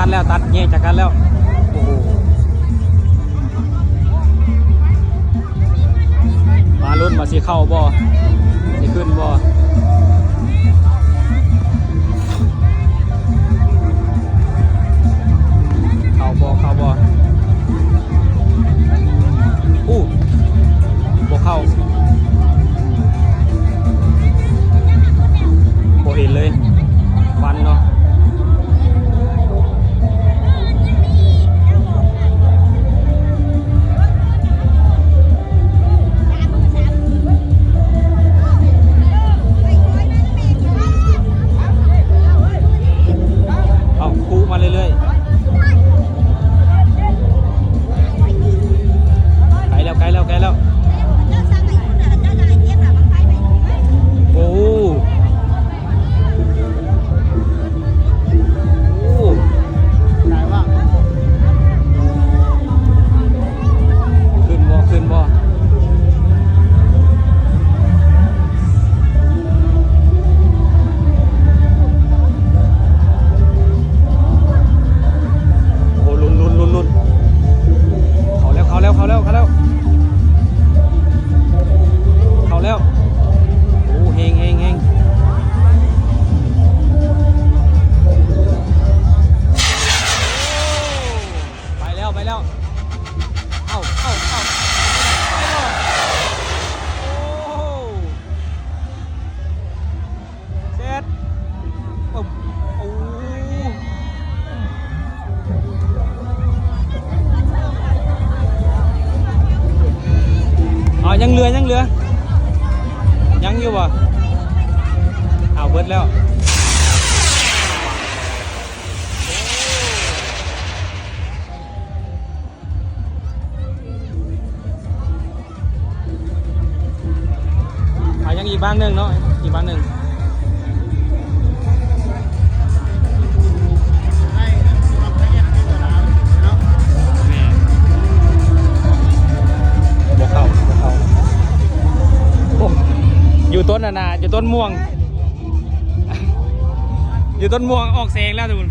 ตัดแล้วตัดแยกจากกันแล้วโอ้โหมาลุ้นมาสีเข้าบ่ เอาเรื่อยๆ ไปแล้ว เอ้าเอ้าเอ้าเสร็จปุ๊บโอ้อ๋อยังเหลือยังเหลือ ยังอยู่บ่เอาเบิดแล้ว กบ้างหนึ่งเนาะอีกบ้างหนึ่งให้ความละเอียดในตัวน้ำเนาะแม่บกเข้าบกเข้าโอ้อยู่ต้นนานาอยู่ต้นม่วง อยู่ต้นม่วงออกแสงแล้วทุกคน